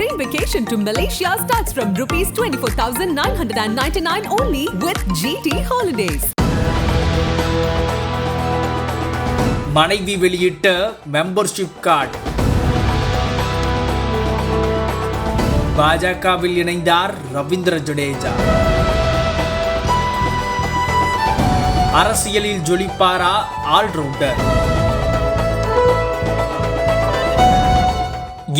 train vacation to Malaysia starts from rupees 24,999 only with GT Holidays. மனைவி வெளியிட்ட membership card பாஜகவில் இணைந்தார் ரவீந்திர ஜடேஜா அரசியலில் ஜொலிப்பாரா ஆல்ரவுண்டர்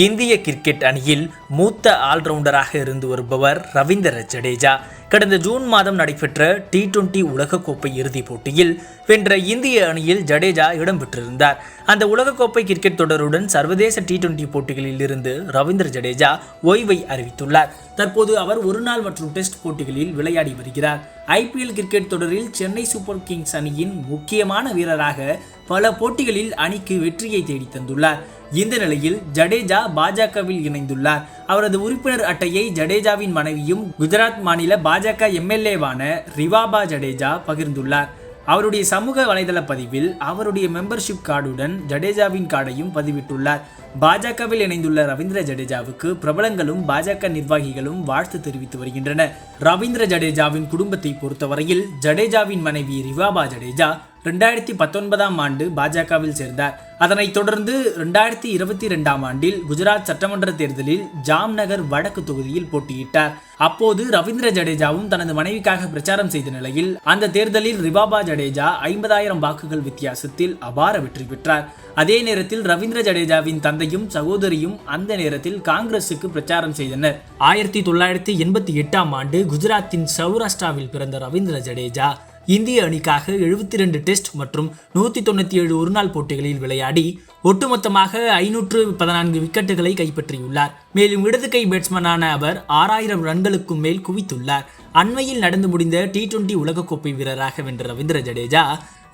இந்திய கிரிக்கெட் அணியில் மூத்த ஆல்ரவுண்டராக இருந்து வருபவர் ரவீந்திர ஜடேஜா. கடந்த ஜூன் மாதம் நடைபெற்ற டி டுவெண்டி உலகக்கோப்பை இறுதிப் போட்டியில் வென்ற இந்திய அணியில் ஜடேஜா இடம்பெற்றிருந்தார். அந்த உலகக்கோப்பை கிரிக்கெட் தொடருடன் சர்வதேச டி டுவெண்டி போட்டிகளில் இருந்து ரவீந்திர ஜடேஜா ஓய்வை அறிவித்துள்ளார். தற்போது அவர் ஒருநாள் மற்றும் டெஸ்ட் போட்டிகளில் விளையாடி வருகிறார். ஐபிஎல் கிரிக்கெட் தொடரில் சென்னை சூப்பர் கிங்ஸ் அணியின் முக்கியமான வீரராக பல போட்டிகளில் அணிக்கு வெற்றியை தேடி தந்துள்ளார். இந்த நிலையில் ஜடேஜா பாஜகவில் இணைந்துள்ளார். அவரது உறுப்பினர் அட்டையை ஜடேஜாவின் மனைவியும் குஜராத் மாநில பாஜக எம்எல்ஏவான ரிவாபா ஜடேஜா பகிர்ந்துள்ளார். அவருடைய சமூக வலைதள பதிவில் அவருடைய மெம்பர்ஷிப் கார்டுடன் ஜடேஜாவின் கார்டையும் பதிவிட்டுள்ளார். பாஜகவில் இணைந்துள்ள ரவீந்திர ஜடேஜாவுக்கு பிரபலங்களும் பாஜக நிர்வாகிகளும் வாழ்த்து தெரிவித்து வருகின்றனர். ரவீந்திர ஜடேஜாவின் குடும்பத்தை பொறுத்தவரையில் ஜடேஜாவின் மனைவி ரிவாபா ஜடேஜா ரெண்டாயிரத்தி பத்தொன்பதாம் ஆண்டு பாஜகவில் சேர்ந்தார். அதனைத் தொடர்ந்து ரெண்டாயிரத்தி இருபத்தி ரெண்டாம் ஆண்டில் குஜராத் சட்டமன்ற தேர்தலில் ஜாம்நகர் வடக்கு தொகுதியில் போட்டியிட்டார். அப்போது ரவீந்திர ஜடேஜாவும் தனது மனைவிக்காக பிரச்சாரம் செய்த நிலையில் அந்த தேர்தலில் ரிபாபா ஜடேஜா ஐம்பதாயிரம் வாக்குகள் வித்தியாசத்தில் அபார வெற்றி பெற்றார். அதே நேரத்தில் ரவீந்திர ஜடேஜாவின் தந்தையும் சகோதரியும் அந்த நேரத்தில் காங்கிரசுக்கு பிரச்சாரம் செய்தனர். ஆயிரத்தி தொள்ளாயிரத்தி எண்பத்தி எட்டாம் ஆண்டு குஜராத்தின் சௌராஷ்டிராவில் பிறந்த ரவீந்திர ஜடேஜா இந்திய அணிக்காக எழுபத்தி ரெண்டு டெஸ்ட் மற்றும் நூற்றி தொண்ணூற்றி ஏழு ஒருநாள் போட்டிகளில் விளையாடி ஒட்டுமொத்தமாக ஐநூற்று பதினான்கு விக்கெட்டுகளை கைப்பற்றியுள்ளார். மேலும் இடது கை பேட்ஸ்மேனான அவர் ஆறாயிரம் ரன்களுக்கும் மேல் குவித்துள்ளார். அண்மையில் நடந்து முடிந்த டி டுவெண்டி உலகக்கோப்பை வீரராக வென்ற ரவீந்திர ஜடேஜா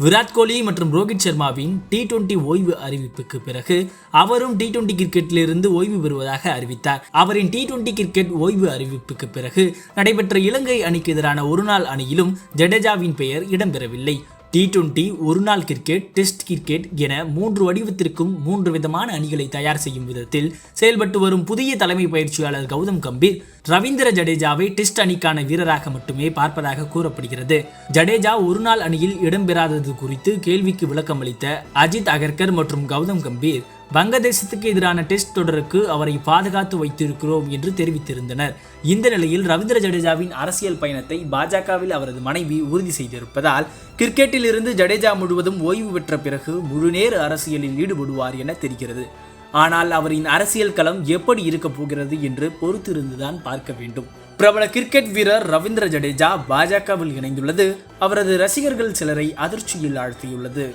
விராட் கோலி மற்றும் ரோஹித் சர்மாவின் டி டுவெண்டி ஓய்வு அறிவிப்புக்கு பிறகு அவரும் டி டுவெண்டி கிரிக்கெட்டிலிருந்து ஓய்வு பெறுவதாக அறிவித்தார். அவரின் டி டுவெண்டி கிரிக்கெட் ஓய்வு அறிவிப்புக்கு பிறகு நடைபெற்ற இலங்கை அணிக்கு எதிரான ஒருநாள் அணியிலும் ஜடேஜாவின் பெயர் இடம்பெறவில்லை. டி டுவெண்டி ஒருநாள் கிரிக்கெட் டெஸ்ட் கிரிக்கெட் என மூன்று வடிவத்திற்கும் மூன்று விதமான அணிகளை தயார் செய்யும் விதத்தில் செயல்பட்டு வரும் புதிய தலைமை பயிற்சியாளர் கௌதம் கம்பீர் ரவீந்திர ஜடேஜாவை டெஸ்ட் அணிக்கான வீரராக மட்டுமே பார்ப்பதாக கூறப்படுகிறது. ஜடேஜா ஒருநாள் அணியில் இடம்பெறாதது குறித்து கேள்விக்கு விளக்கம் அளித்த அஜித் அகர்கர் மற்றும் கௌதம் கம்பீர் வங்கதேசத்துக்கு எதிரான டெஸ்ட் தொடருக்கு அவரை பாதுகாத்து வைத்திருக்கிறோம் என்று தெரிவித்திருந்தனர். இந்த நிலையில் ரவீந்திர ஜடேஜாவின் அரசியல் பயணத்தை பாஜகவில் அவரது மனைவி உறுதி செய்திருப்பதால் கிரிக்கெட்டில் இருந்து ஜடேஜா முழுவதும் ஓய்வு பெற்ற பிறகு முழுநேர அரசியலில் ஈடுபடுவார் என தெரிகிறது. ஆனால் அவரின் அரசியல் களம் எப்படி இருக்கப் போகிறது என்று பொறுத்திருந்துதான் பார்க்க வேண்டும். பிரபல கிரிக்கெட் வீரர் ரவீந்திர ஜடேஜா பாஜகவில் இணைந்துள்ளது. அவரது ரசிகர்கள் சிலரை அதிர்ச்சியில் ஆழ்த்தியுள்ளது.